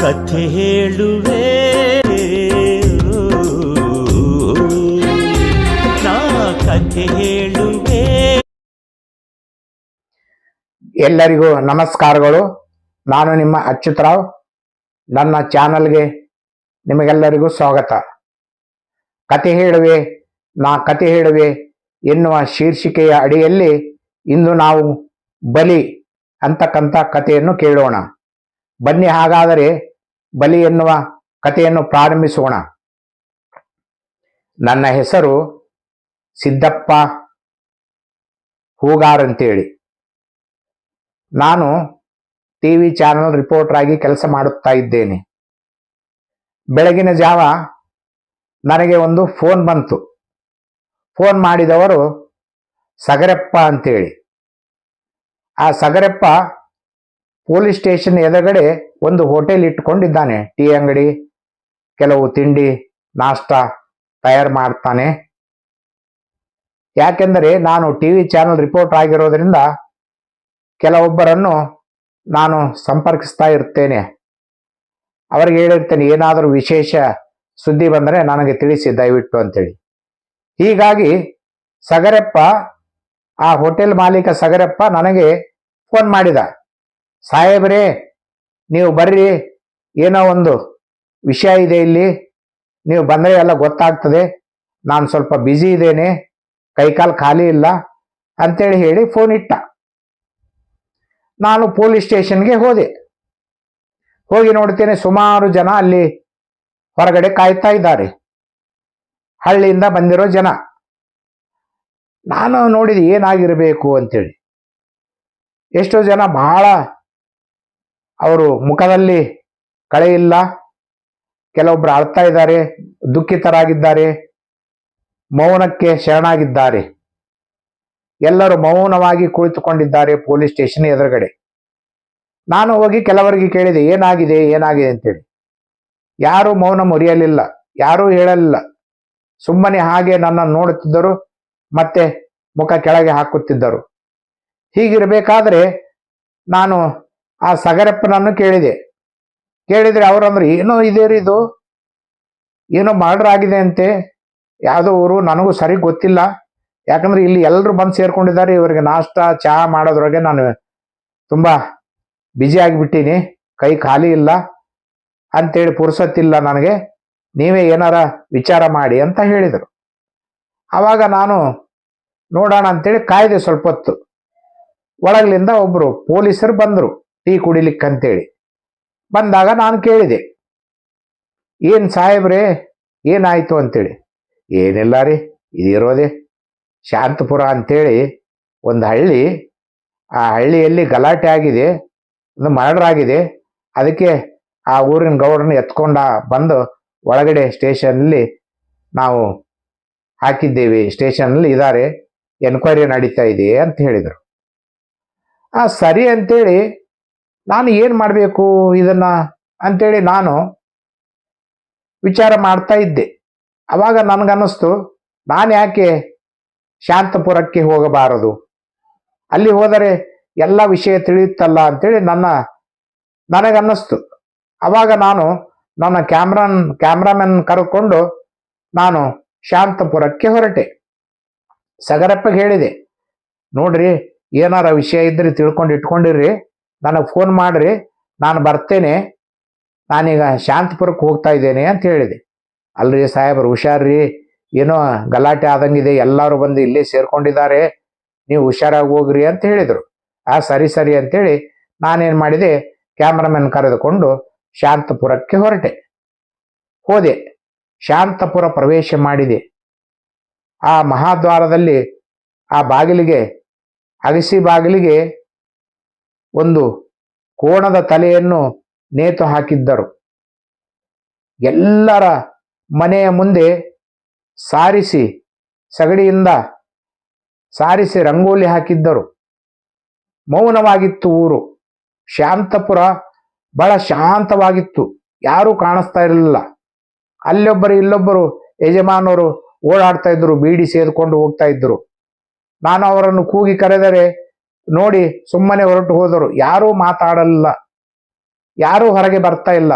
ಕಥೆ ಹೇಳುವೆ. ನಾ ಕಥೆ ಹೇಳುವೆ. ಎಲ್ಲರಿಗೂ ನಮಸ್ಕಾರಗಳು. ನಾನು ನಿಮ್ಮ ಅಚ್ಯುತರಾವ್. ನನ್ನ ಚಾನಲ್ಗೆ ನಿಮಗೆಲ್ಲರಿಗೂ ಸ್ವಾಗತ. ಕತೆ ಹೇಳುವೆ, ನಾ ಕತೆ ಹೇಳುವೆ ಎನ್ನುವ ಶೀರ್ಷಿಕೆಯ ಅಡಿಯಲ್ಲಿ ಇಂದು ನಾವು ಬಲಿ ಅಂತಕ್ಕಂಥ ಕಥೆಯನ್ನು ಕೇಳೋಣ. ಬನ್ನಿ ಹಾಗಾದರೆ ಬಲಿ ಎನ್ನುವ ಕಥೆಯನ್ನು ಪ್ರಾರಂಭಿಸೋಣ. ನನ್ನ ಹೆಸರು ಸಿದ್ದಪ್ಪ ಹೂಗಾರ್ ಅಂತೇಳಿ ನಾನು ಟಿ ವಿ ಚಾನಲ್ ರಿಪೋರ್ಟರ್ ಆಗಿ ಕೆಲಸ ಮಾಡುತ್ತಾ ಇದ್ದೇನೆ. ಬೆಳಗಿನ ಜಾವ ನನಗೆ ಒಂದು ಫೋನ್ ಬಂತು. ಫೋನ್ ಮಾಡಿದವರು ಸಗರೆಪ್ಪ ಅಂತೇಳಿ. ಆ ಸಗರಪ್ಪ ಪೊಲೀಸ್ ಸ್ಟೇಷನ್ ಎದುರುಗಡೆ ಒಂದು ಹೋಟೆಲ್ ಇಟ್ಕೊಂಡಿದ್ದಾನೆ. ಟೀ ಅಂಗಡಿ, ಕೆಲವು ತಿಂಡಿ, ನಾಷ್ಟಾ ತಯಾರು ಮಾಡ್ತಾನೆ. ಯಾಕೆಂದರೆ ನಾನು ಟಿ ವಿ ಚಾನಲ್ ರಿಪೋರ್ಟರ್ ಆಗಿರೋದ್ರಿಂದ ಕೆಲವೊಬ್ಬರನ್ನು ನಾನು ಸಂಪರ್ಕಿಸ್ತಾ ಇರ್ತೇನೆ. ಅವರಿಗೆ ಹೇಳಿರ್ತೇನೆ, ಏನಾದರೂ ವಿಶೇಷ ಸುದ್ದಿ ಬಂದರೆ ನನಗೆ ತಿಳಿಸಿ, ದಯವಿಟ್ಟು ಅಂತೇಳಿ. ಹೀಗಾಗಿ ಸಗರಪ್ಪ, ಆ ಹೋಟೆಲ್ ಮಾಲೀಕ ಸಗರಪ್ಪ ನನಗೆ ಫೋನ್ ಮಾಡಿದ. ಸಾಹೇಬ್ರೇ, ನೀವು ಬರ್ರಿ. ಏನೋ ಒಂದು ವಿಷಯ ಇದೆ ಇಲ್ಲಿ. ನೀವು ಬಂದರೆ ಎಲ್ಲ ಗೊತ್ತಾಗ್ತದೆ. ನಾನು ಸ್ವಲ್ಪ ಬ್ಯುಸಿ ಇದ್ದೇನೆ. ಕೈಕಾಲು ಖಾಲಿ ಇಲ್ಲ ಅಂತೇಳಿ ಹೇಳಿ ಫೋನ್ ಇಟ್ಟ. ನಾನು ಪೊಲೀಸ್ ಸ್ಟೇಷನ್ಗೆ ಹೋದೆ. ಹೋಗಿ ನೋಡ್ತೇನೆ ಸುಮಾರು ಜನ ಅಲ್ಲಿ ಹೊರಗಡೆ ಕಾಯ್ತಾ ಇದ್ದಾರೆ. ಹಳ್ಳಿಯಿಂದ ಬಂದಿರೋ ಜನ. ನಾನು ನೋಡಿದೆ ಏನಾಗಿರಬೇಕು ಅಂತೇಳಿ. ಎಷ್ಟೋ ಜನ ಬಹಳ ಅವರು ಮುಖದಲ್ಲಿ ಕಳೆ ಇಲ್ಲ, ಕೆಲವೊಬ್ರು ಅಳ್ತಾ ಇದ್ದಾರೆ, ದುಃಖಿತರಾಗಿದ್ದಾರೆ, ಮೌನಕ್ಕೆ ಶರಣಾಗಿದ್ದಾರೆ. ಎಲ್ಲರೂ ಮೌನವಾಗಿ ಕುಳಿತುಕೊಂಡಿದ್ದಾರೆ ಪೊಲೀಸ್ ಸ್ಟೇಷನ್ ಎದುರುಗಡೆ. ನಾನು ಹೋಗಿ ಕೆಲವರಿಗೆ ಕೇಳಿದೆ, ಏನಾಗಿದೆ ಏನಾಗಿದೆ ಅಂತೇಳಿ. ಯಾರು ಮೌನ ಮುರಿಯಲಿಲ್ಲ, ಯಾರೂ ಹೇಳಲಿಲ್ಲ. ಸುಮ್ಮನೆ ಹಾಗೆ ನನ್ನನ್ನು ನೋಡುತ್ತಿದ್ದರು, ಮತ್ತೆ ಮುಖ ಕೆಳಗೆ ಹಾಕುತ್ತಿದ್ದರು. ಹೀಗಿರಬೇಕಾದ್ರೆ ನಾನು ಆ ಸಗರಪ್ಪನನ್ನು ಕೇಳಿದೆ. ಕೇಳಿದ್ರೆ ಅವರಂದ್ರೆ ಏನೋ ಇದೆ ಇದು? ಏನೋ ಮರ್ಡರ್ ಆಗಿದೆ ಅಂತೆ? ಯಾವುದೋ ಊರು? ನನಗೂ ಸರಿ ಗೊತ್ತಿಲ್ಲ. ಯಾಕಂದ್ರೆ ಇಲ್ಲಿ ಎಲ್ಲರೂ ಬಂದು ಸೇರ್ಕೊಂಡಿದ್ದಾರೆ. ಇವರಿಗೆ ನಾಷ್ಟ ಚಹಾ ಮಾಡೋದ್ರೊಳಗೆ ನಾನು ತುಂಬಾ ಬ್ಯುಸಿ ಆಗಿಬಿಟ್ಟೀನಿ. ಕೈ ಖಾಲಿ ಇಲ್ಲ. ಅಂತೇಳಿ ಪುರ್ಸತ್ತಿಲ್ಲ ನನಗೆ. ನೀವೇ ಏನಾರ ವಿಚಾರ ಮಾಡಿ ಅಂತ ಹೇಳಿದರು. ಆವಾಗ ನಾನು ನೋಡೋಣ ಅಂತೇಳಿ ಕಾಯ್ದೆ ಸ್ವಲ್ಪ ಹೊತ್ತು. ಒಳಗ್ಲಿಂದ ಒಬ್ಬರು ಪೊಲೀಸರು ಬಂದರು. ಟೀ ಕುಡಿಲಿಕ್ಕಂತೇಳಿ ಬಂದಾಗ ನಾನು ಕೇಳಿದೆ, ಏನು ಸಾಹೇಬ್ರೆ, ಏನಾಯ್ತು ಅಂತೇಳಿ? ಏನಿಲ್ಲ ರೀ, ಇದಿರೋದೆ. ಶಾಂತಪುರ ಅಂತೇಳಿ ಒಂದು ಹಳ್ಳಿ, ಆ ಹಳ್ಳಿಯಲ್ಲಿ ಗಲಾಟೆ ಆಗಿದೆ, ಒಂದು ಮರ್ಡರ್ ಆಗಿದೆ. ಅದಕ್ಕೆ ಆ ಊರಿನ ಗೌಡನ ಎತ್ಕೊಂಡ ಬಂದು ಒಳಗಡೆ ಸ್ಟೇಷನಲ್ಲಿ ನಾವು ಹಾಕಿದ್ದೇವೆ ಸ್ಟೇಷನಲ್ಲಿ ಇದ್ದಾರೆ ಎನ್ಕ್ವೈರಿ ನಡೀತಾ ಇದೆ ಅಂತ ಹೇಳಿದರು. ಆ ಸರಿ ಅಂತೇಳಿ ನಾನು ಏನು ಮಾಡಬೇಕು ಇದನ್ನ ಅಂತೇಳಿ ನಾನು ವಿಚಾರ ಮಾಡ್ತಾ ಇದ್ದೆ. ಅವಾಗ ನನಗನ್ನಿಸ್ತು, ನಾನು ಯಾಕೆ ಶಾಂತಪುರಕ್ಕೆ ಹೋಗಬಾರದು? ಅಲ್ಲಿ ಹೋದರೆ ಎಲ್ಲ ವಿಷಯ ತಿಳಿಯುತ್ತಲ್ಲ ಅಂತೇಳಿ ನನ್ನ, ನನಗನ್ನಿಸ್ತು. ಅವಾಗ ನಾನು ನನ್ನ ಕ್ಯಾಮ್ರನ್, ಕ್ಯಾಮ್ರಾಮನ್ ಕರ್ಕೊಂಡು ನಾನು ಶಾಂತಪುರಕ್ಕೆ ಹೊರಟೆ. ಸಗರಪ್ಪಗೆ ಹೇಳಿದೆ, ನೋಡ್ರಿ ಏನಾರ ವಿಷಯ ಇದ್ರೆ ತಿಳ್ಕೊಂಡು ಇಟ್ಕೊಂಡಿರ್ರಿ. ನನಗೆ ಫೋನ್ ಮಾಡ್ರಿ, ನಾನು ಬರ್ತೇನೆ, ನಾನೀಗ ಶಾಂತಪುರಕ್ಕೆ ಹೋಗ್ತಾ ಇದ್ದೇನೆ ಅಂತ ಹೇಳಿದೆ. ಅಲ್ರಿ ಸಾಹೇಬ್ರು ಹುಷಾರ್ರಿ, ಏನೋ ಗಲಾಟೆ ಆದಂಗಿದೆ, ಎಲ್ಲರೂ ಬಂದು ಇಲ್ಲೇ ಸೇರ್ಕೊಂಡಿದ್ದಾರೆ, ನೀವು ಹುಷಾರಾಗಿ ಹೋಗ್ರಿ ಅಂತ ಹೇಳಿದರು. ಆ ಸರಿ ಸರಿ ಅಂತೇಳಿ ನಾನೇನು ಮಾಡಿದೆ, ಕ್ಯಾಮ್ರಾಮನ್ ಕರೆದುಕೊಂಡು ಶಾಂತಪುರಕ್ಕೆ ಹೊರಟೆ. ಹೋದೆ, ಶಾಂತಪುರ ಪ್ರವೇಶ ಮಾಡಿದೆ. ಆ ಮಹಾದ್ವಾರದಲ್ಲಿ ಆ ಬಾಗಿಲಿಗೆ, ಅಗಸಿ ಬಾಗಿಲಿಗೆ ಒಂದು ಕೋಣದ ತಲೆಯನ್ನು ನೇತು ಹಾಕಿದ್ದರು. ಎಲ್ಲರ ಮನೆಯ ಮುಂದೆ ಸಾರಿಸಿ ಸಗಡಿಯಿಂದ ಸಾರಿಸಿ ರಂಗೋಲಿ ಹಾಕಿದ್ದರು. ಮೌನವಾಗಿತ್ತು ಊರು. ಶಾಂತಪುರ ಬಹಳ ಶಾಂತವಾಗಿತ್ತು. ಯಾರೂ ಕಾಣಿಸ್ತಾ ಇರಲಿಲ್ಲ. ಅಲ್ಲೊಬ್ಬರು ಇಲ್ಲೊಬ್ಬರು ಯಜಮಾನರು ಓಡಾಡ್ತಾ ಇದ್ರು, ಬೀಡಿ ಸೇದ್ಕೊಂಡು ಹೋಗ್ತಾ ಇದ್ರು. ನಾನು ಅವರನ್ನು ಕೂಗಿ ಕರೆದರೆ ನೋಡಿ ಸುಮ್ಮನೆ ಹೊರಟು ಹೋದರು. ಯಾರೂ ಮಾತಾಡಲಿಲ್ಲ. ಯಾರೂ ಹೊರಗೆ ಬರ್ತಾ ಇಲ್ಲ.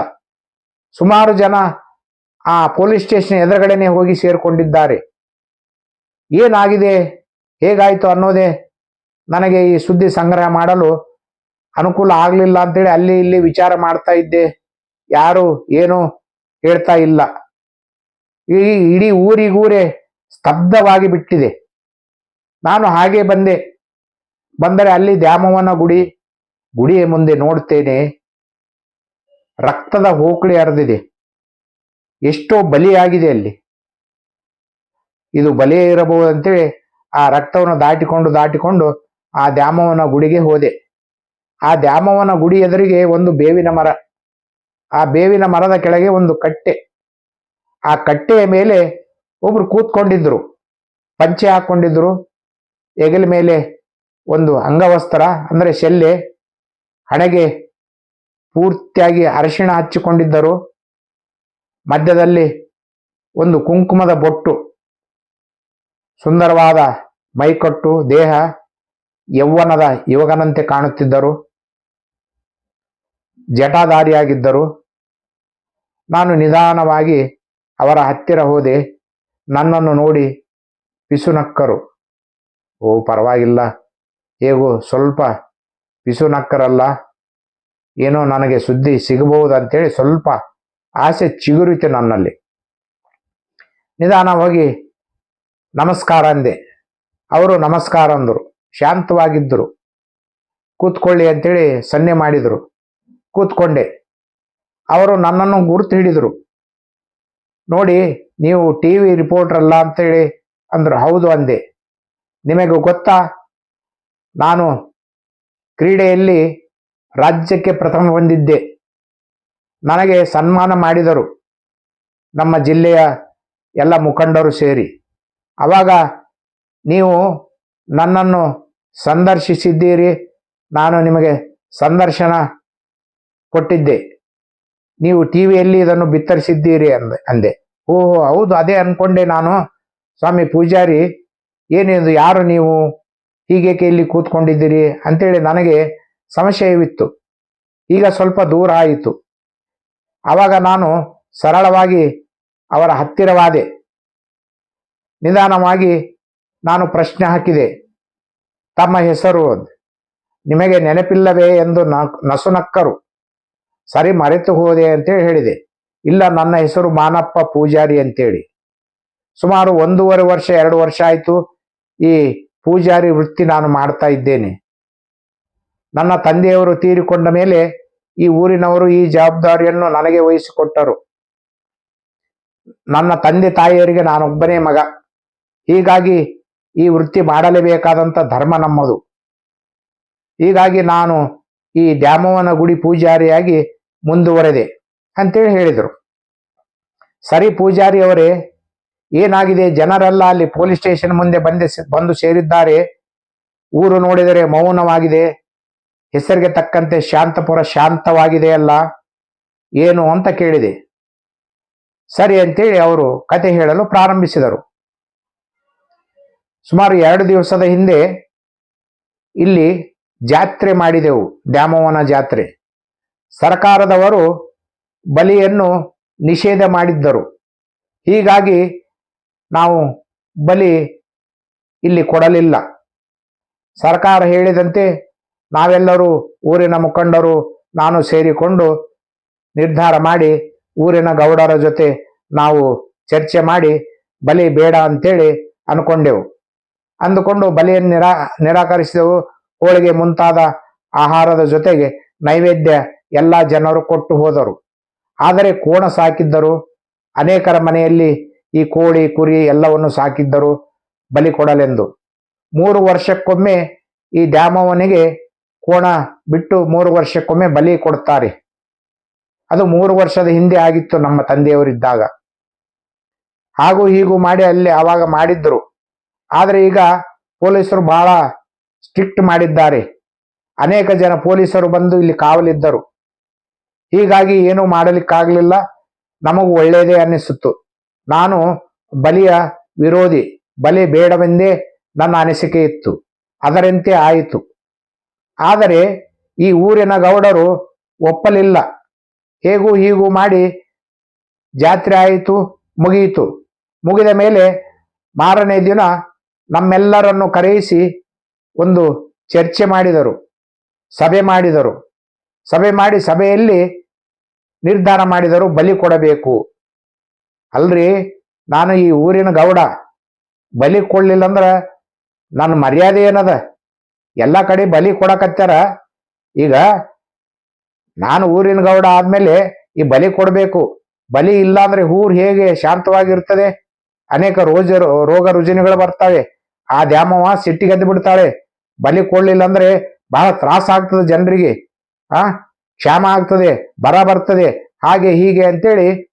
ಸುಮಾರು ಜನ ಆ ಪೊಲೀಸ್ ಸ್ಟೇಷನ್ ಎದುರುಗಡೆನೆ ಹೋಗಿ ಸೇರಿಕೊಂಡಿದ್ದಾರೆ. ಏನಾಗಿದೆ? ಹೇಗಾಯಿತು ಅನ್ನೋದೇ ನನಗೆ ಈ ಸುದ್ದಿ ಸಂಗ್ರಹ ಮಾಡಲು ಅನುಕೂಲ ಆಗಲಿಲ್ಲ ಅಂತೇಳಿ ಅಲ್ಲಿ ಇಲ್ಲಿ ವಿಚಾರ ಮಾಡ್ತಾ ಇದ್ದೆ. ಯಾರು ಏನು ಹೇಳ್ತಾ ಇಲ್ಲ. ಈ ಇಡೀ ಊರಿಗೂರೇ ಸ್ತಬ್ಧವಾಗಿ ಬಿಟ್ಟಿದೆ. ನಾನು ಹಾಗೆ ಬಂದೆ. ಬಂದರೆ ಅಲ್ಲಿ ದ್ಯಾಮವನ ಗುಡಿ ಗುಡಿಯ ಮುಂದೆ ನೋಡ್ತೇನೆ. ರಕ್ತದ ಹೋಕಳಿ ಹರಿದಿದೆ. ಎಷ್ಟೋ ಬಲಿಯಾಗಿದೆ ಅಲ್ಲಿ. ಇದು ಬಲಿ ಇರಬಹುದಂತೇಳಿ ಆ ರಕ್ತವನ್ನು ದಾಟಿಕೊಂಡು ದಾಟಿಕೊಂಡು ಆ ದ್ಯಾಮವನ ಗುಡಿಗೆ ಹೋದೆ. ಆ ದ್ಯಾಮವನ ಗುಡಿ ಎದುರಿಗೆ ಒಂದು ಬೇವಿನ ಮರ. ಆ ಬೇವಿನ ಮರದ ಕೆಳಗೆ ಒಂದು ಕಟ್ಟೆ. ಆ ಕಟ್ಟೆಯ ಮೇಲೆ ಒಬ್ರು ಕೂತ್ಕೊಂಡಿದ್ರು. ಪಂಚೆ ಹಾಕೊಂಡಿದ್ರು. ಹೆಗಲ ಮೇಲೆ ಒಂದು ಅಂಗವಸ್ತ್ರ, ಅಂದರೆ ಶೆಲ್ಲೆ, ಹಣೆಗೆ ಪೂರ್ತಿಯಾಗಿ ಅರಿಶಿಣ ಹಚ್ಚಿಕೊಂಡಿದ್ದರು. ಮಧ್ಯದಲ್ಲಿ ಒಂದು ಕುಂಕುಮದ ಬೊಟ್ಟು, ಸುಂದರವಾದ ಮೈಕಟ್ಟು, ದೇಹ, ಯೌವನದ ಯುವಕನಂತೆ ಕಾಣುತ್ತಿದ್ದರು. ಜಟಾಧಾರಿಯಾಗಿದ್ದರು. ನಾನು ನಿಧಾನವಾಗಿ ಅವರ ಹತ್ತಿರ ಹೋದೆ. ನನ್ನನ್ನು ನೋಡಿ ಪಿಸುನಕ್ಕರು ಓ ಪರವಾಗಿಲ್ಲ. ಹೇಗೂ ಸ್ವಲ್ಪ ಪಿಸುನಕ್ಕರಲ್ಲ ಏನೋ ನನಗೆ ಸುದ್ದಿ ಸಿಗಬಹುದು ಅಂತೇಳಿ ಸ್ವಲ್ಪ ಆಸೆ ಚಿಗುರಿತು ನನ್ನಲ್ಲಿ. ನಿಧಾನವಾಗಿ, ನಮಸ್ಕಾರ ಅಂದೆ. ಅವರು ನಮಸ್ಕಾರ ಅಂದರು, ಶಾಂತವಾಗಿದ್ದರು. ಕೂತ್ಕೊಳ್ಳಿ ಅಂತೇಳಿ ಸನ್ನೆ ಮಾಡಿದರು. ಕೂತ್ಕೊಂಡೆ. ಅವರು ನನ್ನನ್ನು ಗುರುತು ಹಿಡಿದರು. ನೋಡಿ, ನೀವು ಟಿ ವಿ ರಿಪೋರ್ಟರ್ ಅಲ್ಲ ಅಂತೇಳಿ ಅಂದರು, ಹೌದು ಅಂದೆ. ನಿಮಗೆ ಗೊತ್ತಾ? ನಾನು ಕ್ರೀಡೆಯಲ್ಲಿ ರಾಜ್ಯಕ್ಕೆ ಪ್ರಥಮ ಬಂದಿದ್ದೆ. ನನಗೆ ಸನ್ಮಾನ ಮಾಡಿದರು ನಮ್ಮ ಜಿಲ್ಲೆಯ ಎಲ್ಲ ಮುಖಂಡರು ಸೇರಿ. ಆವಾಗ ನೀವು ನನ್ನನ್ನು ಸಂದರ್ಶಿಸಿದ್ದೀರಿ, ನಾನು ನಿಮಗೆ ಸಂದರ್ಶನ ಕೊಟ್ಟಿದ್ದೆ. ನೀವು ಟಿ ವಿಯಲ್ಲಿ ಇದನ್ನು ಬಿತ್ತರಿಸಿದ್ದೀರಿ ಅಂದೆ ಅಂದೆ. ಓಹೋ, ಹೌದು, ಅದೇ ಅನ್ಕೊಂಡೆ ನಾನು. ಸ್ವಾಮಿ ಪೂಜಾರಿ, ಏನಿದು, ಯಾರು ನೀವು? ಹೀಗೇಕೆ ಇಲ್ಲಿ ಕೂತ್ಕೊಂಡಿದ್ದೀರಿ? ಅಂತೇಳಿ ನನಗೆ ಸಂಶಯವಿತ್ತು. ಈಗ ಸ್ವಲ್ಪ ದೂರ ಆಯಿತು. ಆವಾಗ ನಾನು ಸರಳವಾಗಿ ಅವರ ಹತ್ತಿರವಾದೆ. ನಿಧಾನವಾಗಿ ನಾನು ಪ್ರಶ್ನೆ ಹಾಕಿದೆ. ತಮ್ಮ ಹೆಸರು ನಿಮಗೆ ನೆನಪಿಲ್ಲವೇ ಎಂದು ನಸು ನಸುನಕ್ಕರು ಸರಿ ಮರೆತು ಹೋದೆ ಅಂತೇಳಿ ಹೇಳಿದೆ. ಇಲ್ಲ ನನ್ನ ಹೆಸರು ಮಾನಪ್ಪ ಪೂಜಾರಿ ಅಂತೇಳಿ. ಸುಮಾರು ಒಂದೂವರೆ ವರ್ಷ, ಎರಡು ವರ್ಷ ಆಯಿತು ಈ ಪೂಜಾರಿ ವೃತ್ತಿ ನಾನು ಮಾಡ್ತಾ ಇದ್ದೇನೆ. ನನ್ನ ತಂದೆಯವರು ತೀರಿಕೊಂಡ ಮೇಲೆ ಈ ಊರಿನವರು ಈ ಜವಾಬ್ದಾರಿಯನ್ನು ನನಗೆ ವಹಿಸಿಕೊಟ್ಟರು. ನನ್ನ ತಂದೆ ತಾಯಿಯರಿಗೆ ನಾನೊಬ್ಬನೇ ಮಗ. ಹೀಗಾಗಿ ಈ ವೃತ್ತಿ ಮಾಡಲೇಬೇಕಾದಂಥ ಧರ್ಮ ನಮ್ಮದು. ಹೀಗಾಗಿ ನಾನು ಈ ದ್ಯಾಮವನ ಗುಡಿ ಪೂಜಾರಿಯಾಗಿ ಮುಂದುವರೆದೆ, ಅಂತೇಳಿ ಹೇಳಿದರು. ಸರಿ ಪೂಜಾರಿ ಅವರೇ ಏನಾಗಿದೆ? ಜನರೆಲ್ಲ ಅಲ್ಲಿ ಪೊಲೀಸ್ ಸ್ಟೇಷನ್ ಮುಂದೆ ಬಂದೆ ಬಂದು ಸೇರಿದ್ದಾರೆ. ಊರು ನೋಡಿದರೆ ಮೌನವಾಗಿದೆ. ಹೆಸರಿಗೆ ತಕ್ಕಂತೆ ಶಾಂತಪುರ ಶಾಂತವಾಗಿದೆ ಅಲ್ಲ? ಏನು ಅಂತ ಕೇಳಿದೆ. ಸರಿ ಅಂತೇಳಿ ಅವರು ಕತೆ ಹೇಳಲು ಪ್ರಾರಂಭಿಸಿದರು. ಸುಮಾರು ಎರಡು ದಿವಸದ ಹಿಂದೆ ಇಲ್ಲಿ ಜಾತ್ರೆ ಮಾಡಿದೆವು, ದ್ಯಾಮವ್ವನ ಜಾತ್ರೆ. ಸರ್ಕಾರದವರು ಬಲಿಯನ್ನು ನಿಷೇಧ ಮಾಡಿದ್ದರು. ಹೀಗಾಗಿ ನಾವು ಬಲಿ ಇಲ್ಲಿ ಕೊಡಲಿಲ್ಲ. ಸರ್ಕಾರ ಹೇಳಿದಂತೆ ನಾವೆಲ್ಲರೂ ಊರಿನ ಮುಖಂಡರು ನಾನು ಸೇರಿಕೊಂಡು ನಿರ್ಧಾರ ಮಾಡಿ ಊರಿನ ಗೌಡರ ಜೊತೆ ನಾವು ಚರ್ಚೆ ಮಾಡಿ ಬಲಿ ಬೇಡ ಅಂತೇಳಿ ಅನ್ಕೊಂಡೆವು. ಅಂದುಕೊಂಡು ಬಲಿಯನ್ನು ನಿರಾ ನಿರಾಕರಿಸಿದೆವು. ಹೋಳಿಗೆ ಮುಂತಾದ ಆಹಾರದ ಜೊತೆಗೆ ನೈವೇದ್ಯ ಎಲ್ಲ ಜನರು ಕೊಟ್ಟು ಹೋದರು. ಆದರೆ ಕೋಣ ಸಾಕಿದ್ದರು ಅನೇಕರ ಮನೆಯಲ್ಲಿ ಈ ಕೋಳಿ, ಕುರಿ ಎಲ್ಲವನ್ನು ಸಾಕಿದ್ದರು. ಬಲಿ ಕೊಡಲೆಂದು. ಮೂರು ವರ್ಷಕ್ಕೊಮ್ಮೆ ಈ ದ್ಯಾಮವನಿಗೆ ಕೋಣ ಬಿಟ್ಟು ಮೂರು ವರ್ಷಕ್ಕೊಮ್ಮೆ ಬಲಿ ಕೊಡ್ತಾರೆ. ಅದು ಮೂರು ವರ್ಷದ ಹಿಂದೆ ಆಗಿತ್ತು ನಮ್ಮ ತಂದೆಯವರಿದ್ದಾಗ. ಹಾಗೂ ಹೀಗೂ ಮಾಡಿ ಅಲ್ಲಿ ಆವಾಗ ಮಾಡಿದ್ರು ಆದರೆ ಈಗ ಪೊಲೀಸರು ಬಹಳ ಸ್ಟ್ರಿಕ್ಟ್ ಮಾಡಿದ್ದಾರೆ. ಅನೇಕ ಜನ ಪೊಲೀಸರು ಬಂದು ಇಲ್ಲಿ ಕಾವಲಿದ್ದರು. ಹೀಗಾಗಿ ಏನೂ ಮಾಡಲಿಕ್ಕಾಗಲಿಲ್ಲ. ನಮಗೂ ಒಳ್ಳೆಯದೇ ಅನ್ನಿಸಿತು ನಾನು ಬಲಿಯ ವಿರೋಧಿ, ಬಲಿ ಬೇಡವೆಂದೇ ನನ್ನ ಅನಿಸಿಕೆ ಇತ್ತು, ಅದರಂತೆ ಆಯಿತು. ಆದರೆ ಈ ಊರಿನ ಗೌಡರು ಒಪ್ಪಲಿಲ್ಲ. ಹೇಗೂ ಹೀಗೂ ಮಾಡಿ ಜಾತ್ರೆ ಆಯಿತು ಮುಗಿಯಿತು ಮುಗಿದ ಮೇಲೆ ಮಾರನೇ ದಿನ ನಮ್ಮೆಲ್ಲರನ್ನು ಕರೆಯಿಸಿ ಒಂದು ಚರ್ಚೆ ಮಾಡಿದರು, ಸಭೆ ಮಾಡಿದರು. ಸಭೆ ಮಾಡಿ ಸಭೆಯಲ್ಲಿ ನಿರ್ಧಾರ ಮಾಡಿದರು, ಬಲಿ ಕೊಡಬೇಕು. ಅಲ್ರಿ, ನಾನು ಈ ಊರಿನ ಗೌಡ. ಬಲಿ ಕೊಡ್ಲಿಲ್ಲ ಅಂದ್ರೆ ನನ್ನ ಮರ್ಯಾದೆ ಏನದ? ಎಲ್ಲ ಕಡೆ ಬಲಿ ಕೊಡಕತ್ತಾರ ಈಗ ನಾನು ಊರಿನ ಗೌಡ ಆದ್ಮೇಲೆ ಈ ಬಲಿ ಕೊಡಬೇಕು. ಬಲಿ ಇಲ್ಲ ಅಂದ್ರೆ ಊರು ಹೇಗೆ ಶಾಂತವಾಗಿರ್ತದೆ? ಅನೇಕ ರೋಜ, ರೋಗ ರುಜಿನಿಗಳು ಬರ್ತವೆ. ಆ ದ್ಯಾಮವ್ವ ಸಿಟ್ಟಿಗೆದ್ದು ಬಿಡ್ತಾಳೆ. ಬಲಿ ಕೊಡ್ಲಿಲ್ಲ ಅಂದ್ರೆ ಬಹಳ ತ್ರಾಸ ಆಗ್ತದೆ ಜನರಿಗೆ. ಆ, ಕ್ಷಾಮ ಆಗ್ತದೆ, ಬರ ಬರ್ತದೆ. ಹಾಗೆ ಹೀಗೆ ಅಂತೇಳಿ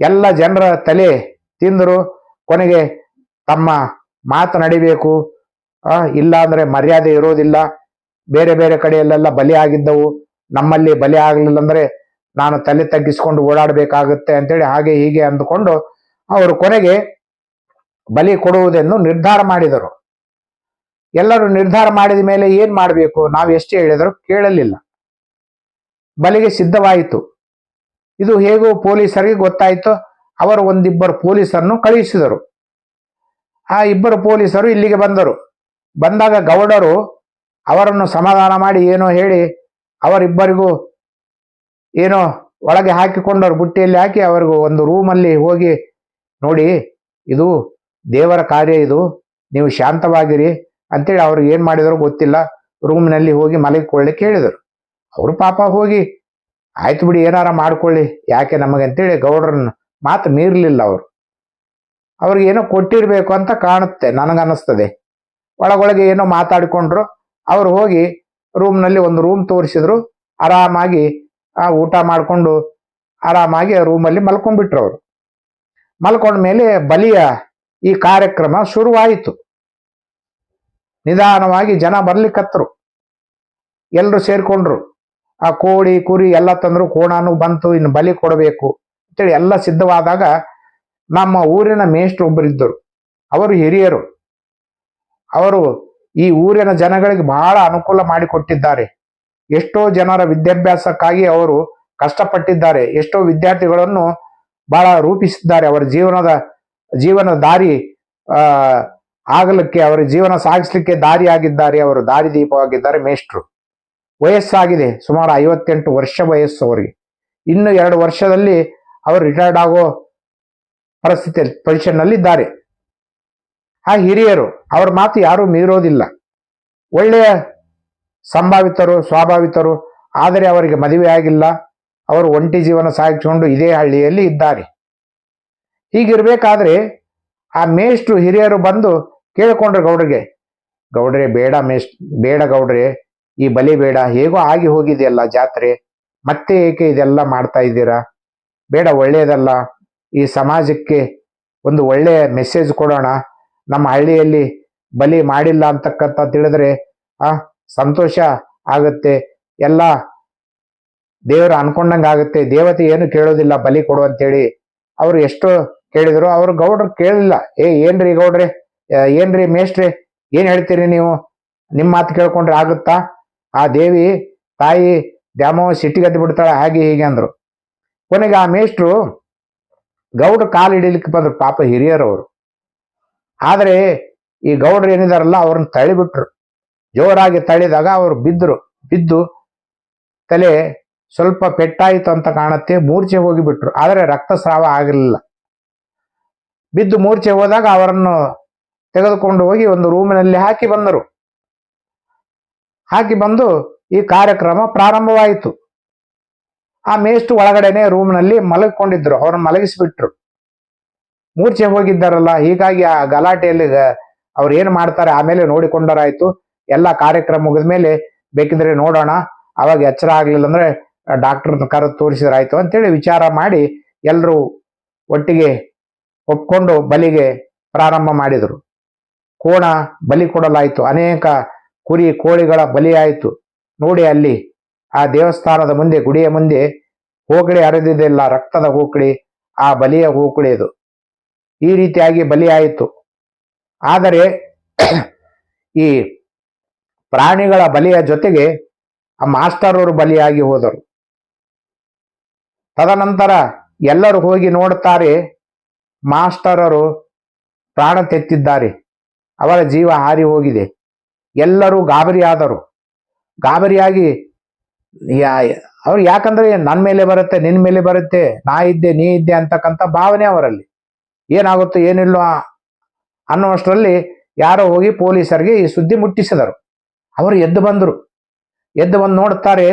ಎಲ್ಲ ಜನರ ತಲೆ ತಿಂದರು ಕೊನೆಗೆ ತಮ್ಮ ಮಾತು ನಡಿಬೇಕು. ಇಲ್ಲ ಅಂದ್ರೆ ಮರ್ಯಾದೆ ಇರೋದಿಲ್ಲ. ಬೇರೆ ಬೇರೆ ಕಡೆಯಲ್ಲೆಲ್ಲ ಬಲಿ ಆಗಿದ್ದವು. ನಮ್ಮಲ್ಲಿ ಬಲಿ ಆಗಲಿಲ್ಲ ಅಂದ್ರೆ ನಾನು ತಲೆ ತಗ್ಗಿಸಿಕೊಂಡು ಓಡಾಡಬೇಕಾಗುತ್ತೆ ಅಂತೇಳಿ ಹಾಗೆ ಹೀಗೆ ಅಂದುಕೊಂಡು ಅವರು ಕೊನೆಗೆ ಬಲಿ ಕೊಡುವುದೆಂದು ನಿರ್ಧಾರ ಮಾಡಿದರು. ಎಲ್ಲರೂ ನಿರ್ಧಾರ ಮಾಡಿದ ಮೇಲೆ ಏನ್ ಮಾಡಬೇಕು? ನಾವು ಎಷ್ಟು ಹೇಳಿದರೂ ಕೇಳಲಿಲ್ಲ. ಬಲಿಗೆ ಸಿದ್ಧವಾಯಿತು. ಇದು ಹೇಗೋ ಪೊಲೀಸರಿಗೆ ಗೊತ್ತಾಯಿತು. ಅವರು ಒಂದಿಬ್ಬರು ಪೊಲೀಸರನ್ನು ಕಳುಹಿಸಿದರು. ಆ ಇಬ್ಬರು ಪೊಲೀಸರು ಇಲ್ಲಿಗೆ ಬಂದರು. ಬಂದಾಗ ಗೌಡರು ಅವರನ್ನು ಸಮಾಧಾನ ಮಾಡಿ ಏನೋ ಹೇಳಿ ಅವರಿಬ್ಬರಿಗೂ ಏನೋ ಒಳಗೆ ಹಾಕಿಕೊಂಡವರು, ಬುಟ್ಟಿಯಲ್ಲಿ ಹಾಕಿ ಅವರಿಗೂ ಒಂದು ರೂಮಲ್ಲಿ ಹೋಗಿ ನೋಡಿ, ಇದು ದೇವರ ಕಾರ್ಯ ಇದು, ನೀವು ಶಾಂತವಾಗಿರಿ ಅಂತೇಳಿ ಅವ್ರಿಗೆ ಏನು ಮಾಡಿದ್ರು ಗೊತ್ತಿಲ್ಲ. ರೂಮ್ನಲ್ಲಿ ಹೋಗಿ ಮಲಗಿಕೊಳ್ಳಿಕ್ಕೆ ಹೇಳಿದರು. ಅವರು ಪಾಪ ಹೋಗಿ ಆಯ್ತು ಬಿಡಿ, ಏನಾರ ಮಾಡ್ಕೊಳ್ಳಿ. ಯಾಕೆ ನಮಗೆ ಅಂತೇಳಿ ಗೌಡ್ರನ್ನ ಮಾತು ಮೀರಲಿಲ್ಲ ಅವರು. ಅವ್ರಿಗೆ ಏನೋ ಕೊಟ್ಟಿರಬೇಕು ಅಂತ ಕಾಣುತ್ತೆ, ನನಗನ್ನಿಸ್ತದೆ. ಒಳಗೊಳಗೆ ಏನೋ ಮಾತಾಡಿಕೊಂಡ್ರು. ಅವ್ರು ಹೋಗಿ ರೂಮ್ನಲ್ಲಿ ಒಂದು ರೂಮ್ ತೋರಿಸಿದ್ರು. ಆರಾಮಾಗಿ, ಆ, ಊಟ ಮಾಡಿಕೊಂಡು ಆರಾಮಾಗಿ ರೂಮಲ್ಲಿ ಮಲ್ಕೊಂಡ್ಬಿಟ್ರು ಅವರು. ಮಲ್ಕೊಂಡ ಮೇಲೆ ಬಲಿಯ ಈ ಕಾರ್ಯಕ್ರಮ ಶುರುವಾಯಿತು. ನಿಧಾನವಾಗಿ ಜನ ಬರ್ಲಿಕ್ಕತ್ತರು ಎಲ್ಲರೂ ಸೇರ್ಕೊಂಡ್ರು. ಆ ಕೋಳಿ, ಕುರಿ ಎಲ್ಲ ತಂದ್ರು ಕೋಣಾನು ಬಂತು, ಇನ್ನು ಬಲಿ ಕೊಡಬೇಕು. ಅಂತೇಳಿ ಎಲ್ಲ ಸಿದ್ಧವಾದಾಗ ನಮ್ಮ ಊರಿನ ಮೇಷ್ಟ್ರು ಒಬ್ಬರಿದ್ದರು ಅವರು ಹಿರಿಯರು. ಅವರು ಈ ಊರಿನ ಜನಗಳಿಗೆ ಬಹಳ ಅನುಕೂಲ ಮಾಡಿಕೊಟ್ಟಿದ್ದಾರೆ. ಎಷ್ಟೋ ಜನರ ವಿದ್ಯಾಭ್ಯಾಸಕ್ಕಾಗಿ ಅವರು ಕಷ್ಟಪಟ್ಟಿದ್ದಾರೆ. ಎಷ್ಟೋ ವಿದ್ಯಾರ್ಥಿಗಳನ್ನು ಬಹಳ ರೂಪಿಸಿದ್ದಾರೆ. ಅವರ ಜೀವನದ, ಜೀವನ ದಾರಿ ಆಗಲಿಕ್ಕೆ, ಅವರ ಜೀವನ ಸಾಗಿಸ್ಲಿಕ್ಕೆ ದಾರಿ ಆಗಿದ್ದಾರೆ ಅವರು ದಾರಿದೀಪವಾಗಿದ್ದಾರೆ ಮೇಷ್ಟ್ರು. ವಯಸ್ಸಾಗಿದೆ, ಸುಮಾರು ಐವತ್ತೆಂಟು ವರ್ಷ ವಯಸ್ಸು ಅವರಿಗೆ. ಇನ್ನು ಎರಡು ವರ್ಷದಲ್ಲಿ ಅವರು ರಿಟೈರ್ಡ್ ಆಗೋ ಪರಿಸ್ಥಿತಿ ಪೊಸಿಷನ್ನಲ್ಲಿದ್ದಾರೆ ಆ ಹಿರಿಯರು, ಅವ್ರ ಮಾತು ಯಾರೂ ಮೀರೋದಿಲ್ಲ. ಒಳ್ಳೆಯ ಸಂಭಾವಿತರು, ಸ್ವಾಭಾವಿತರು, ಆದರೆ ಅವರಿಗೆ ಮದುವೆ ಆಗಿಲ್ಲ. ಅವರು ಒಂಟಿ ಜೀವನ ಸಾಗಿಸಿಕೊಂಡು ಇದೇ ಹಳ್ಳಿಯಲ್ಲಿ ಇದ್ದಾರೆ. ಹೀಗಿರಬೇಕಾದ್ರೆ ಆ ಮೇಷ್ಟ್ರು ಹಿರಿಯರು ಬಂದು ಕೇಳಿಕೊಂಡ್ರು ಗೌಡ್ರಿಗೆ, ಗೌಡ್ರೆ, ಬೇಡ ಮೇಷ್ ಬೇಡ ಗೌಡ್ರೆ. ಈ ಬಲಿ ಬೇಡ, ಹೇಗೋ ಆಗಿ ಹೋಗಿದೆಯಲ್ಲ ಜಾತ್ರೆ. ಮತ್ತೆ ಏಕೆ ಇದೆಲ್ಲ ಮಾಡ್ತಾ ಇದ್ದೀರಾ? ಬೇಡ ಒಳ್ಳೆಯದಲ್ಲ ಈ ಸಮಾಜಕ್ಕೆ ಒಂದು ಒಳ್ಳೆಯ ಮೆಸೇಜ್ ಕೊಡೋಣ. ನಮ್ಮ ಹಳ್ಳಿಯಲ್ಲಿ ಬಲಿ ಮಾಡಿಲ್ಲ ಅಂತಕ್ಕಂಥ ತಿಳಿದ್ರೆ, ಆ, ಸಂತೋಷ ಆಗುತ್ತೆ. ಎಲ್ಲ ದೇವರು ಅನ್ಕೊಂಡಂಗೆ ಆಗುತ್ತೆ. ದೇವತೆ ಏನು ಕೇಳೋದಿಲ್ಲ ಬಲಿ ಕೊಡು ಅಂತೇಳಿ. ಅವ್ರು ಎಷ್ಟೋ ಕೇಳಿದ್ರು, ಅವ್ರು ಗೌಡ್ರು ಕೇಳಲಿಲ್ಲ ಏ, ಏನ್ರಿ ಗೌಡ್ರೆ? ಏನ್ರಿ ಮೇಷ್ಟ್ರೆ? ಏನ್ ಹೇಳ್ತೀರಿ ನೀವು? ನಿಮ್ಮ ಮಾತು ಕೇಳ್ಕೊಂಡ್ರೆ ಆಗುತ್ತಾ? ಆ ದೇವಿ ತಾಯಿ ದ್ಯಾಮವ್ವ ಸಿಟ್ಟಿಗದ್ದು ಬಿಡ್ತಾಳೆ, ಹಾಗೆ ಹೀಗೆ ಅಂದರು. ಕೊನೆಗೆ ಆ ಮೇಷ್ಟ್ರು ಗೌಡ ಕಾಲು ಹಿಡಿಲಿಕ್ಕೆ ಬಂದರು, ಪಾಪ ಹಿರಿಯರವರು. ಆದರೆ ಈ ಗೌಡ್ರು ಏನಿದಾರಲ್ಲ, ಅವ್ರನ್ನ ತಳ್ಳಿಬಿಟ್ರು. ಜೋರಾಗಿ ತಳ್ಳಿದಾಗ ಅವರು ಬಿದ್ದರು ಬಿದ್ದು ತಲೆ ಸ್ವಲ್ಪ ಪೆಟ್ಟಾಯಿತು ಅಂತ ಕಾಣುತ್ತೆ, ಮೂರ್ಛೆ ಹೋಗಿಬಿಟ್ರು. ಆದರೆ ರಕ್ತಸ್ರಾವ ಆಗಿರಲಿಲ್ಲ. ಬಿದ್ದು ಮೂರ್ಛೆ ಹೋದಾಗ ಅವರನ್ನು ತೆಗೆದುಕೊಂಡು ಹೋಗಿ ಒಂದು ರೂಮಿನಲ್ಲಿ ಹಾಕಿ ಬಂದರು. ಹಾಕಿ ಬಂದು ಈ ಕಾರ್ಯಕ್ರಮ ಪ್ರಾರಂಭವಾಯಿತು. ಆ ಮೇಸ್ಟ್ ಒಳಗಡೆನೆ ರೂಮ್ನಲ್ಲಿ ಮಲಗಿಕೊಂಡಿದ್ರು. ಅವ್ರನ್ನ ಮಲಗಿಸ್ಬಿಟ್ರು. ಮೂರ್ಛೆ ಹೋಗಿದ್ದಾರಲ್ಲ, ಹೀಗಾಗಿ ಆ ಗಲಾಟೆಯಲ್ಲಿ ಅವ್ರು ಏನು ಮಾಡ್ತಾರೆ ಆಮೇಲೆ ನೋಡಿಕೊಂಡರಾಯ್ತು. ಎಲ್ಲ ಕಾರ್ಯಕ್ರಮ ಮುಗಿದ ಮೇಲೆ ಬೇಕಿದ್ರೆ ನೋಡೋಣ, ಅವಾಗ ಎಚ್ಚರ ಆಗ್ಲಿಲ್ಲ ಅಂದ್ರೆ ಡಾಕ್ಟರ್ ಕರೆದು ತೋರಿಸಿದ್ರಾಯ್ತು ಅಂತೇಳಿ ವಿಚಾರ ಮಾಡಿ ಎಲ್ಲರೂ ಒಟ್ಟಿಗೆ ಒಪ್ಕೊಂಡು ಬಲಿಗೆ ಪ್ರಾರಂಭ ಮಾಡಿದರು. ಕೋಣ ಬಲಿ ಕೊಡಲಾಯಿತು. ಅನೇಕ ಕುರಿ ಕೋಳಿಗಳ ಬಲಿಯಾಯಿತು. ನೋಡಿ ಅಲ್ಲಿ ಆ ದೇವಸ್ಥಾನದ ಮುಂದೆ, ಗುಡಿಯ ಮುಂದೆ ಹೋಗಡೆ ಹರಿದಿದೆಲ್ಲ ರಕ್ತದ ಹೋಕಳಿ, ಆ ಬಲಿಯ ಹೋಕಳಿ ಈ ರೀತಿಯಾಗಿ ಬಲಿಯಾಯಿತು. ಆದರೆ ಈ ಪ್ರಾಣಿಗಳ ಬಲಿಯ ಜೊತೆಗೆ ಆ ಮಾಸ್ಟರ್ ಅವರು ಬಲಿಯಾಗಿ ಹೋದರು. ತದನಂತರ ಎಲ್ಲರೂ ಹೋಗಿ ನೋಡುತ್ತಾರೆ, ಮಾಸ್ಟರರು ಪ್ರಾಣ ತೆತ್ತಿದ್ದಾರೆ. ಅವರ ಜೀವ ಹಾರಿ ಹೋಗಿದೆ. ಎಲ್ಲರೂ ಗಾಬರಿಯಾದರು. ಗಾಬರಿಯಾಗಿ ಅವ್ರು ಯಾಕಂದ್ರೆ ನನ್ನ ಮೇಲೆ ಬರುತ್ತೆ ನಿನ್ನ ಮೇಲೆ ಬರುತ್ತೆ, ನಾ ಇದ್ದೆ, ನೀ ಇದ್ದೆ ಅಂತಕ್ಕಂಥ ಭಾವನೆ ಅವರಲ್ಲಿ. ಏನಾಗುತ್ತೋ ಏನಿಲ್ಲ ಅನ್ನುವಷ್ಟರಲ್ಲಿ ಯಾರೋ ಹೋಗಿ ಪೊಲೀಸರಿಗೆ ಈ ಸುದ್ದಿ ಮುಟ್ಟಿಸಿದರು. ಅವರು ಎದ್ದು ಬಂದರು. ಎದ್ದು ಬಂದು ನೋಡ್ತಾರೆ,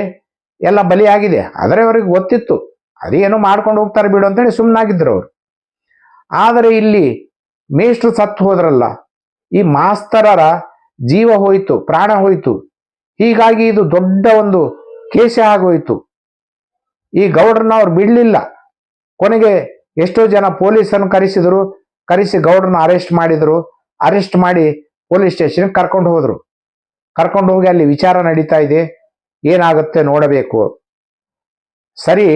ಎಲ್ಲ ಬಲಿಯಾಗಿದೆ. ಆದರೆ ಅವರಿಗೆ ಗೊತ್ತಿತ್ತು. ಅದೇನೋ ಮಾಡ್ಕೊಂಡು ಹೋಗ್ತಾರೆ ಬಿಡು ಅಂತೇಳಿ ಸುಮ್ಮನಾಗಿದ್ರು ಅವರು. ಆದರೆ ಇಲ್ಲಿ ಮೇಷ್ಟ್ರು ಸತ್ತು ಹೋದ್ರಲ್ಲ, ಈ ಮಾಸ್ತರರ ಜೀವ ಹೋಯಿತು, ಪ್ರಾಣ ಹೋಯಿತು. ಹೀಗಾಗಿ ಇದು ದೊಡ್ಡ ಒಂದು ಕೇಸೆ ಆಗೋಯಿತು. ಈ ಗೌಡ್ರನ್ನ ಅವ್ರು ಬಿಡಲಿಲ್ಲ. ಕೊನೆಗೆ ಎಷ್ಟೋ ಜನ ಪೊಲೀಸನ್ನು ಕರೆಸಿದ್ರು, ಕರೆಸಿ ಗೌಡ್ರನ್ನ ಅರೆಸ್ಟ್ ಮಾಡಿದ್ರು. ಅರೆಸ್ಟ್ ಮಾಡಿ ಪೊಲೀಸ್ ಸ್ಟೇಷನ್ ಕರ್ಕೊಂಡು ಹೋದರು. ಕರ್ಕೊಂಡು ಹೋಗಿ ಅಲ್ಲಿ ವಿಚಾರ ನಡೀತಾ ಇದೆ. ಏನಾಗುತ್ತೆ ನೋಡಬೇಕು. ಸರಿ,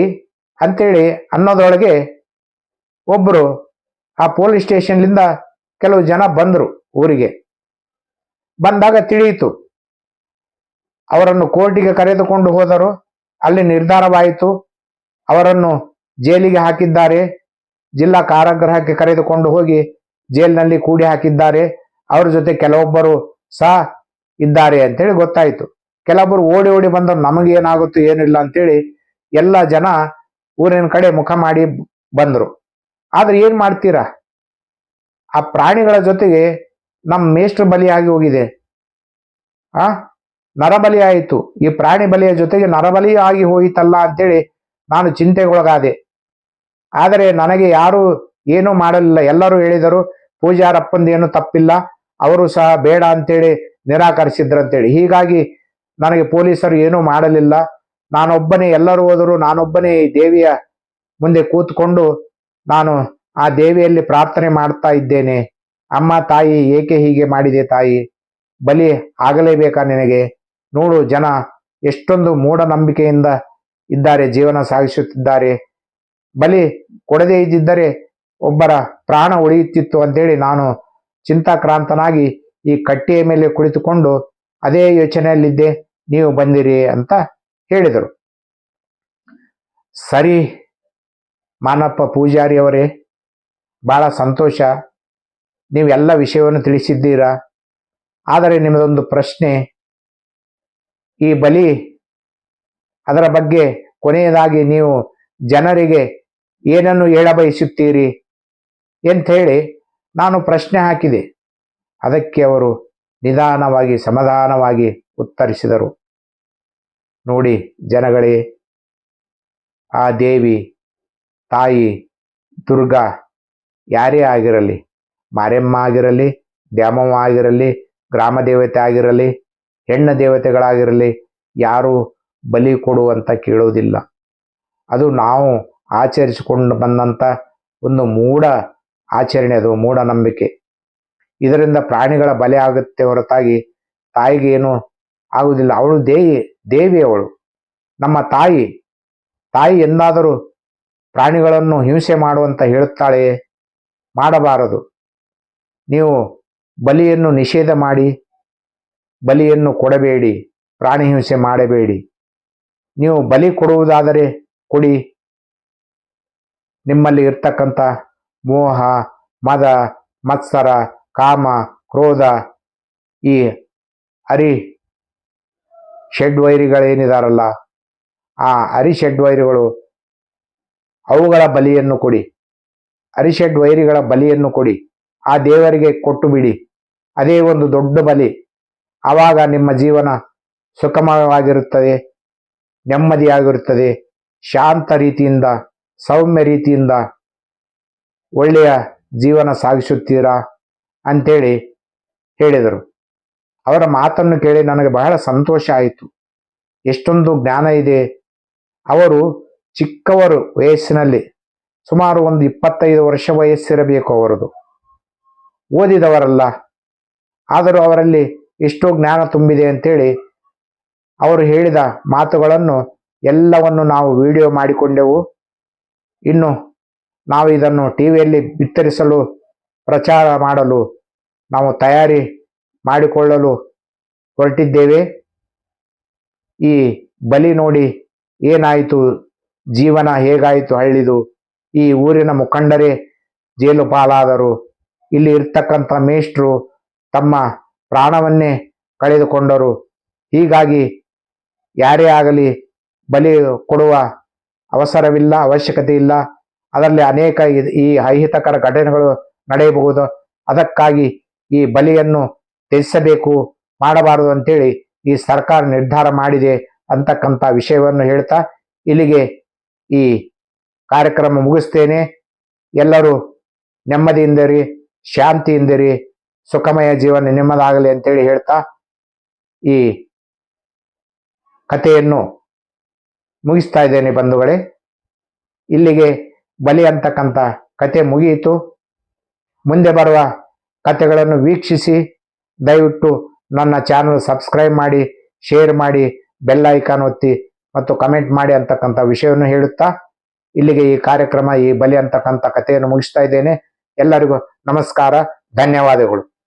ಅಂತೇಳಿ ಅನ್ನೋದ್ರೊಳಗೆ ಒಬ್ಬರು ಆ ಪೊಲೀಸ್ ಸ್ಟೇಷನ್ಲಿಂದ ಕೆಲವು ಜನ ಬಂದರು ಊರಿಗೆ. ಬಂದಾಗ ತಿಳಿಯಿತು. ಅವರನ್ನು ಕೋರ್ಟಿಗೆ ಕರೆದುಕೊಂಡು ಹೋದರು. ಅಲ್ಲಿ ನಿರ್ಧಾರವಾಯಿತು. ಅವರನ್ನು ಜೈಲಿಗೆ ಹಾಕಿದ್ದಾರೆ. ಜಿಲ್ಲಾ ಕಾರಾಗೃಹಕ್ಕೆ ಕರೆದುಕೊಂಡು ಹೋಗಿ ಜೈಲಿನಲ್ಲಿ ಕೂಡಿ ಹಾಕಿದ್ದಾರೆ. ಅವರ ಜೊತೆ ಕೆಲವೊಬ್ಬರು ಸಹ ಇದ್ದಾರೆ ಅಂತೇಳಿ ಗೊತ್ತಾಯಿತು. ಕೆಲವೊಬ್ಬರು ಓಡಿ ಓಡಿ ಬಂದರು, ನಮಗೆ ಏನಾಗುತ್ತೋ ಏನಿಲ್ಲ ಅಂತೇಳಿ ಎಲ್ಲ ಜನ ಊರಿನ ಕಡೆ ಮುಖ ಮಾಡಿ ಬಂದರು. ಆದ್ರೆ ಏನ್ ಮಾಡ್ತೀರಾ? ಆ ಪ್ರಾಣಿಗಳ ಜೊತೆಗೆ ನಮ್ಮ ಮೇಷ್ಟ್ರ ಬಲಿಯಾಗಿ ಹೋಗಿದೆ. ಆ? ನರಬಲಿ ಆಯಿತು. ಈ ಪ್ರಾಣಿ ಬಲಿಯ ಜೊತೆಗೆ ನರಬಲಿ ಆಗಿ ಹೋಯಿತಲ್ಲ ಅಂತೇಳಿ ನಾನು ಚಿಂತೆಗೊಳಗಾದೆ. ಆದರೆ ನನಗೆ ಯಾರು ಏನೂ ಮಾಡಲಿಲ್ಲ. ಎಲ್ಲರೂ ಹೇಳಿದರು, ಪೂಜಾರಪ್ಪಂದೇನು ತಪ್ಪಿಲ್ಲ, ಅವರು ಸಹ ಬೇಡ ಅಂತೇಳಿ ನಿರಾಕರಿಸಿದ್ರಂತೇಳಿ. ಹೀಗಾಗಿ ನನಗೆ ಪೊಲೀಸರು ಏನೂ ಮಾಡಲಿಲ್ಲ. ನಾನೊಬ್ಬನೇ, ಎಲ್ಲರೂ ಹೋದರು ನಾನೊಬ್ಬನೇ ಈ ದೇವಿಯ ಮುಂದೆ ಕೂತ್ಕೊಂಡು ನಾನು ಆ ದೇವಿಯಲ್ಲಿ ಪ್ರಾರ್ಥನೆ ಮಾಡ್ತಾ ಇದ್ದೇನೆ. ಅಮ್ಮ, ತಾಯಿ ಏಕೆ ಹೀಗೆ ಮಾಡಿದೆ ತಾಯಿ? ಬಲಿ ಆಗಲೇಬೇಕಾ ನಿನಗೆ? ನೋಡು ಜನ ಎಷ್ಟೊಂದು ಮೂಢನಂಬಿಕೆಯಿಂದ ಇದ್ದಾರೆ, ಜೀವನ ಸಾಗಿಸುತ್ತಿದ್ದಾರೆ. ಬಲಿ ಕೊಡದೇ ಇದ್ದಿದ್ದರೆ ಒಬ್ಬರ ಪ್ರಾಣ ಉಳಿಯುತ್ತಿತ್ತು ಅಂತೇಳಿ ನಾನು ಚಿಂತಾಕ್ರಾಂತನಾಗಿ ಈ ಕಟ್ಟೆಯ ಮೇಲೆ ಕುಳಿತುಕೊಂಡು ಅದೇ ಯೋಚನೆಯಲ್ಲಿದ್ದೆ, ನೀವು ಬಂದಿರಿ ಅಂತ ಹೇಳಿದರು. ಸರಿ ಮಾನಪ್ಪ ಪೂಜಾರಿಯವರೇ, ಬಹಳ ಸಂತೋಷ. ನೀವೆಲ್ಲ ವಿಷಯವನ್ನು ತಿಳಿಸಿದ್ದೀರಾ? ಆದರೆ ನಿಮ್ಮದೊಂದು ಪ್ರಶ್ನೆ. ಈ ಬಲಿ ಅದರ ಬಗ್ಗೆ ಕೊನೆಯದಾಗಿ ನೀವು ಜನರಿಗೆ ಏನನ್ನು ಹೇಳಬಯಸುತ್ತೀರಿ ಹೇಳಿ ನಾನು ಪ್ರಶ್ನೆ ಹಾಕಿದೆ. ಅದಕ್ಕೆ ಅವರು ನಿಧಾನವಾಗಿ, ಸಮಾಧಾನವಾಗಿ ಉತ್ತರಿಸಿದರು. ನೋಡಿ ಜನಗಳೇ, ಆ ದೇವಿ, ತಾಯಿ, ದುರ್ಗಾ ಯಾರೇ ಆಗಿರಲಿ ಮಾರೆಮ್ಮ ಆಗಿರಲಿ ದ್ಯಾಮವ್ವ ಆಗಿರಲಿ ಗ್ರಾಮ ದೇವತೆ ಆಗಿರಲಿ ಹೆಣ್ಣು ದೇವತೆಗಳಾಗಿರಲಿ, ಯಾರು ಬಲಿ ಕೊಡುವಂತ ಕೇಳೋದಿಲ್ಲ. ಅದು ನಾವು ಆಚರಿಸಿಕೊಂಡು ಬಂದಂಥ ಒಂದು ಮೂಢ ಆಚರಣೆ, ಅದು ಮೂಢನಂಬಿಕೆ ಇದರಿಂದ ಪ್ರಾಣಿಗಳ ಬಲೆ ಆಗುತ್ತೆ ಹೊರತಾಗಿ ತಾಯಿಗೆ ಏನು ಆಗುವುದಿಲ್ಲ. ಅವಳು ದೇವಿ ದೇವಿ ಅವಳು. ನಮ್ಮ ತಾಯಿ ತಾಯಿ ಎಂದಾದರೂ ಪ್ರಾಣಿಗಳನ್ನು ಹಿಂಸೆ ಮಾಡುವಂತ ಹೇಳುತ್ತಾಳೆ ಮಾಡಬಾರದು. ನೀವು ಬಲಿಯನ್ನು ನಿಷೇಧ ಮಾಡಿ, ಬಲಿಯನ್ನು ಕೊಡಬೇಡಿ, ಪ್ರಾಣಿ ಹಿಂಸೆ ಮಾಡಬೇಡಿ. ನೀವು ಬಲಿ ಕೊಡುವುದಾದರೆ ಕೊಡಿ. ನಿಮ್ಮಲ್ಲಿ ಇರ್ತಕ್ಕಂಥ ಮೋಹ, ಮದ, ಮತ್ಸರ, ಕಾಮ, ಕ್ರೋಧ, ಈ ಅರಿ ಷಡ್ವೈರಿಗಳೇನಿದಾರಲ್ಲ, ಆ ಅರಿ ಷಡ್ವೈರಿಗಳು ಅವುಗಳ ಬಲಿಯನ್ನು ಕೊಡಿ. ಅರಿಷಡ್ ವೈರಿಗಳ ಬಲಿಯನ್ನು ಕೊಡಿ. ಆ ದೇವರಿಗೆ ಕೊಟ್ಟು ಬಿಡಿ. ಅದೇ ಒಂದು ದೊಡ್ಡ ಬಲಿ. ಆವಾಗ ನಿಮ್ಮ ಜೀವನ ಸುಖಮಯವಾಗಿರುತ್ತದೆ, ನೆಮ್ಮದಿಯಾಗಿರುತ್ತದೆ. ಶಾಂತ ರೀತಿಯಿಂದ, ಸೌಮ್ಯ ರೀತಿಯಿಂದ ಒಳ್ಳೆಯ ಜೀವನ ಸಾಗಿಸುತ್ತೀರಾ ಅಂತೇಳಿ ಹೇಳಿದರು. ಅವರ ಮಾತನ್ನು ಕೇಳಿ ನನಗೆ ಬಹಳ ಸಂತೋಷ ಆಯಿತು. ಎಷ್ಟೊಂದು ಜ್ಞಾನ ಇದೆ. ಅವರು ಚಿಕ್ಕವರು ವಯಸ್ಸಿನಲ್ಲಿ, ಸುಮಾರು ಒಂದು ಇಪ್ಪತ್ತೈದು ವರ್ಷ ವಯಸ್ಸಿರಬೇಕು ಅವರದು. ಓದಿದವರಲ್ಲ. ಆದರೂ ಅವರಲ್ಲಿ ಎಷ್ಟೋ ಜ್ಞಾನ ತುಂಬಿದೆ ಅಂತೇಳಿ ಅವರು ಹೇಳಿದ ಮಾತುಗಳನ್ನು ಎಲ್ಲವನ್ನು ನಾವು ವಿಡಿಯೋ ಮಾಡಿಕೊಂಡೆವು. ಇನ್ನು ನಾವು ಇದನ್ನು ಟಿವಿಯಲ್ಲಿ ಬಿತ್ತರಿಸಲು, ಪ್ರಚಾರ ಮಾಡಲು, ನಾವು ತಯಾರಿ ಮಾಡಿಕೊಳ್ಳಲು ಹೊರಟಿದ್ದೇವೆ. ಈ ಬಲಿ ನೋಡಿ ಏನಾಯಿತು, ಜೀವನ ಹೇಗಾಯಿತು ಹಳ್ಳಿದು ಈ ಊರಿನ ಮುಖಂಡರೇ ಜೇಲು ಪಾಲಾದರು ಇಲ್ಲಿ ಇರ್ತಕ್ಕಂಥ ಮೇಷ್ಟ್ರು ತಮ್ಮ ಪ್ರಾಣವನ್ನೇ ಕಳೆದುಕೊಂಡರು. ಹೀಗಾಗಿ ಯಾರೇ ಆಗಲಿ ಬಲಿ ಕೊಡುವ ಅವಸರವಿಲ್ಲ, ಅವಶ್ಯಕತೆ ಇಲ್ಲ. ಅದರಲ್ಲಿ ಅನೇಕ ಈ ಅಹಿತಕರ ಘಟನೆಗಳು ನಡೆಯಬಹುದು. ಅದಕ್ಕಾಗಿ ಈ ಬಲಿಯನ್ನು ತ್ಯಜಿಸಬೇಕು, ಮಾಡಬಾರದು ಅಂತೇಳಿ ಈ ಸರ್ಕಾರ ನಿರ್ಧಾರ ಮಾಡಿದೆ ಅಂತಕ್ಕಂಥ ವಿಷಯವನ್ನು ಹೇಳ್ತಾ ಇಲ್ಲಿಗೆ ಈ ಕಾರ್ಯಕ್ರಮ ಮುಗಿಸ್ತೇನೆ. ಎಲ್ಲರೂ ನೆಮ್ಮದಿಯಿಂದಿರಿ. ಶಾಂತಿಯಿಂದಿರಿ ಸುಖಮಯ ಜೀವನ ನಿಮ್ಮದಾಗಲಿ ಅಂತೇಳಿ ಹೇಳ್ತಾ ಈ ಕಥೆಯನ್ನು ಮುಗಿಸ್ತಾ ಇದ್ದೇನೆ ಬಂಧುಗಳೇ. ಇಲ್ಲಿಗೆ ಬಲಿ ಅಂತಕ್ಕಂಥ ಕತೆ ಮುಗಿಯಿತು. ಮುಂದೆ ಬರುವ ಕತೆಗಳನ್ನು ವೀಕ್ಷಿಸಿ, ದಯವಿಟ್ಟು ನನ್ನ ಚಾನಲ್ ಸಬ್ಸ್ಕ್ರೈಬ್ ಮಾಡಿ, ಶೇರ್ ಮಾಡಿ, ಬೆಲ್ ಐಕಾನ್ ಒತ್ತಿ ಮತ್ತು ಕಮೆಂಟ್ ಮಾಡಿ ಅಂತಕ್ಕಂಥ ವಿಷಯವನ್ನು ಹೇಳುತ್ತಾ ಇಲ್ಲಿಗೆ ಈ ಕಾರ್ಯಕ್ರಮ, ಈ ಬಲಿ ಅಂತಕ್ಕಂಥ ಕಥೆಯನ್ನು ಮುಗಿಸ್ತಾ ಇದ್ದೇನೆ. ಎಲ್ಲರಿಗೂ ನಮಸ್ಕಾರ ಧನ್ಯವಾದಗಳು.